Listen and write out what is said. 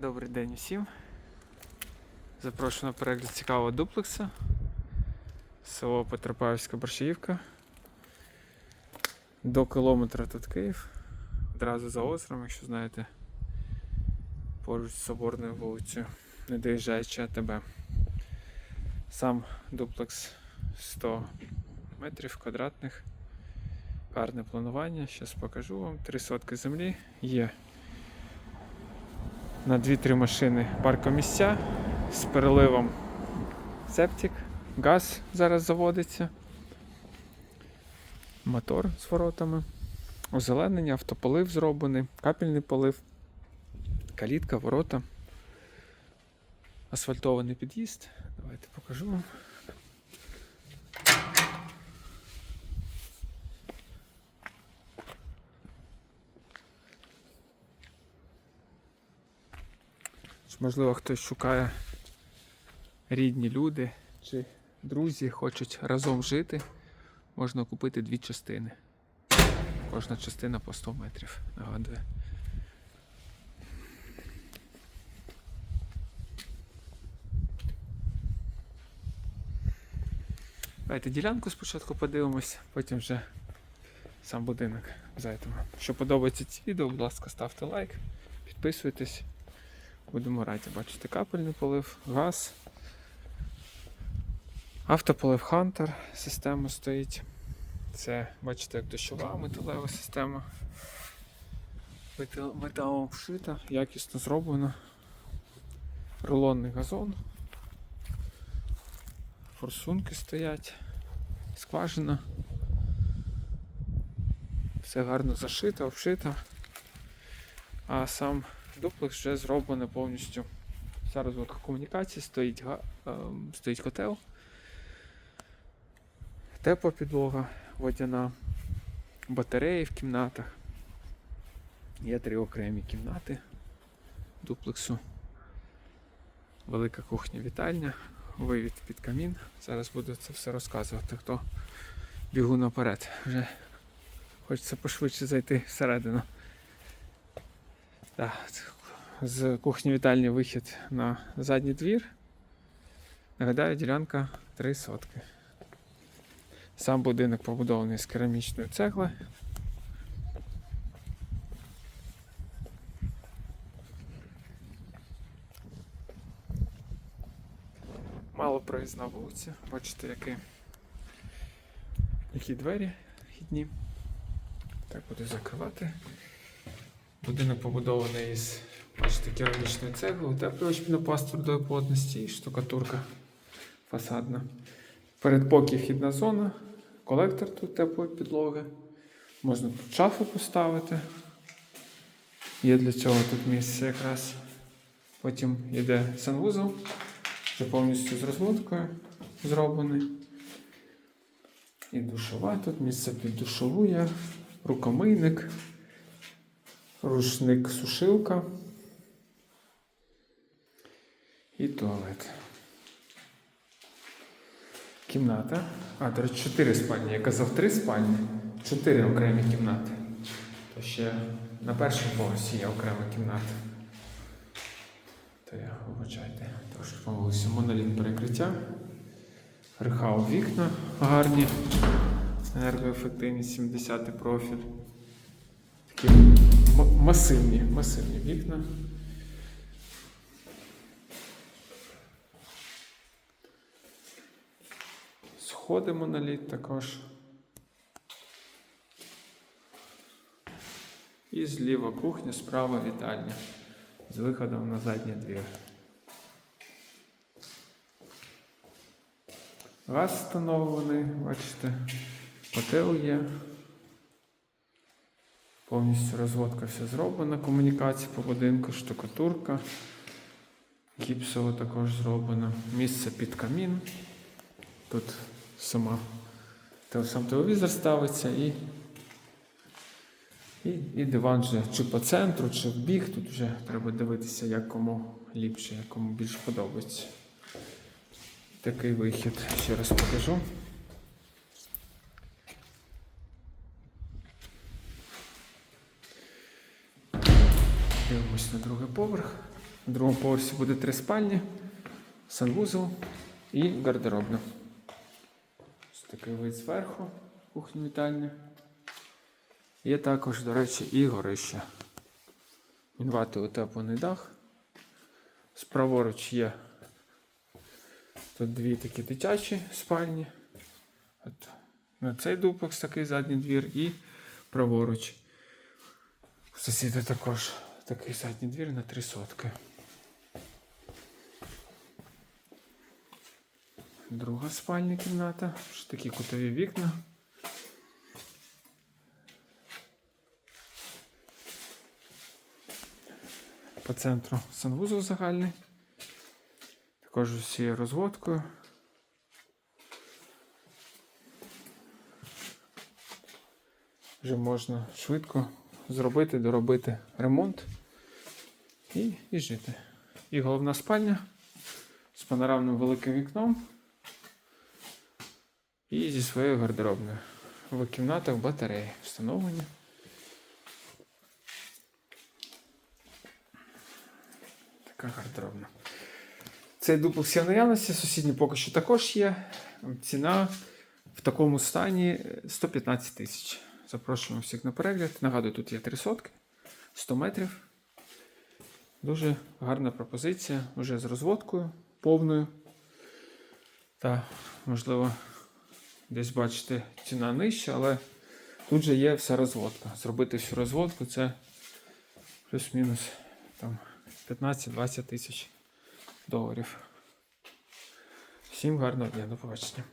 Добрий день усім. Запрошую на перегляд цікавого дуплекса. Село Петропавська Борщаївка. До кілометра тут Київ. Одразу за озером, якщо знаєте, поруч з Соборною вулицею, не доїжджаючи АТБ. Сам дуплекс 100 метрів квадратних. Гарне планування. Зараз покажу вам. Три сотки землі є на 2-3 машини паркомісця з переливом септик, газ зараз заводиться, мотор з воротами, озеленення, автополив зроблений, капельний полив, калітка, ворота, асфальтований під'їзд. Давайте покажу вам. Можливо, хтось шукає рідні люди чи друзі хочуть разом жити. Можна купити дві частини. Кожна частина по 100 метрів. Нагадую. Давайте ділянку спочатку подивимось, потім вже сам будинок зайдемо. Якщо подобається це відео, будь ласка, ставте лайк, підписуйтесь. Будемо раді бачити капельний полив, газ. Автополив Hunter система стоїть. Це, бачите, як дощова металева система. Метал- Металом вшита, якісно зроблено. Рулонний газон. Форсунки стоять. Скважина. Все гарно зашито, обшито. А сам дуплекс вже зроблено повністю. Вся розводка комунікації, стоїть, ем, стоїть котел, тепла підлога водяна, батареї в кімнатах. Є три окремі кімнати дуплексу. Велика кухня вітальня, вивід під камін. Зараз буду це все розказувати, хто бігу наперед. Вже хочеться пошвидше зайти всередину. Так, з кухні вітальні вихід на задній двір. Нагадаю, ділянка 3 сотки. Сам будинок побудований з керамічної цегли. Мало проїзна вулиця. Бачите, які, які двері вхідні. Так буду закривати. Будинок побудований із бачите, керамічної цегли, утеплювач пінопласт твердої плотності і штукатурка фасадна. Передпокій вхідна зона, колектор тут теплої підлоги. Можна тут шафу поставити. Є для цього тут місце якраз. Потім йде санвузол, вже повністю з розводкою зроблений. І душова тут, місце під душову є, рукомийник рушник сушилка і туалет. Кімната. А, до речі, чотири спальні. Я казав три спальні, чотири окремі кімнати. То ще на першому поверсі є окрема кімната. То я вибачайте, трошки помилився. Моноліт перекриття. Рихау вікна гарні. Енергоефективні 70 профіль. Такі масивні, масивні вікна. Сходи моноліт також. І зліва кухня, справа вітальня з виходом на задній двір. Газ встановлений, бачите, котел є. Повністю розводка вся зроблена, комунікація по будинку, штукатурка. Гіпсово також зроблено. Місце під камін. Тут сама сам телевізор ставиться і, і, і диван вже чи по центру, чи в бік. Тут вже треба дивитися, як кому ліпше, як кому більше подобається. Такий вихід. Ще раз покажу. Дивимось на другий поверх. На другому поверсі буде три спальні, санвузол і гардеробна. Ось такий вид зверху, кухня вітальня. Є також, до речі, і горище. Інвати утеплений дах. Справоруч є тут дві такі дитячі спальні. От на цей дуплекс такий задній двір і праворуч. У сусіда також такий задній двір на три сотки. Друга спальня кімната. Такі кутові вікна. По центру санвузол загальний. Також усією розводкою. Вже можна швидко зробити, доробити ремонт і, і жити. І головна спальня з панорамним великим вікном і зі своєю гардеробною. В кімнатах батареї встановлені. Така гардеробна. Цей дуплекс є в наявності, сусідній поки що також є. Ціна в такому стані е, 115 тисяч. Запрошуємо всіх на перегляд. Нагадую, тут є три сотки, 100 метрів. Дуже гарна пропозиція, вже з розводкою повною. Та, можливо, десь бачите, ціна нижча, але тут же є вся розводка. Зробити всю розводку це плюс-мінус там 15-20 тисяч доларів. Всім гарного дня, до побачення.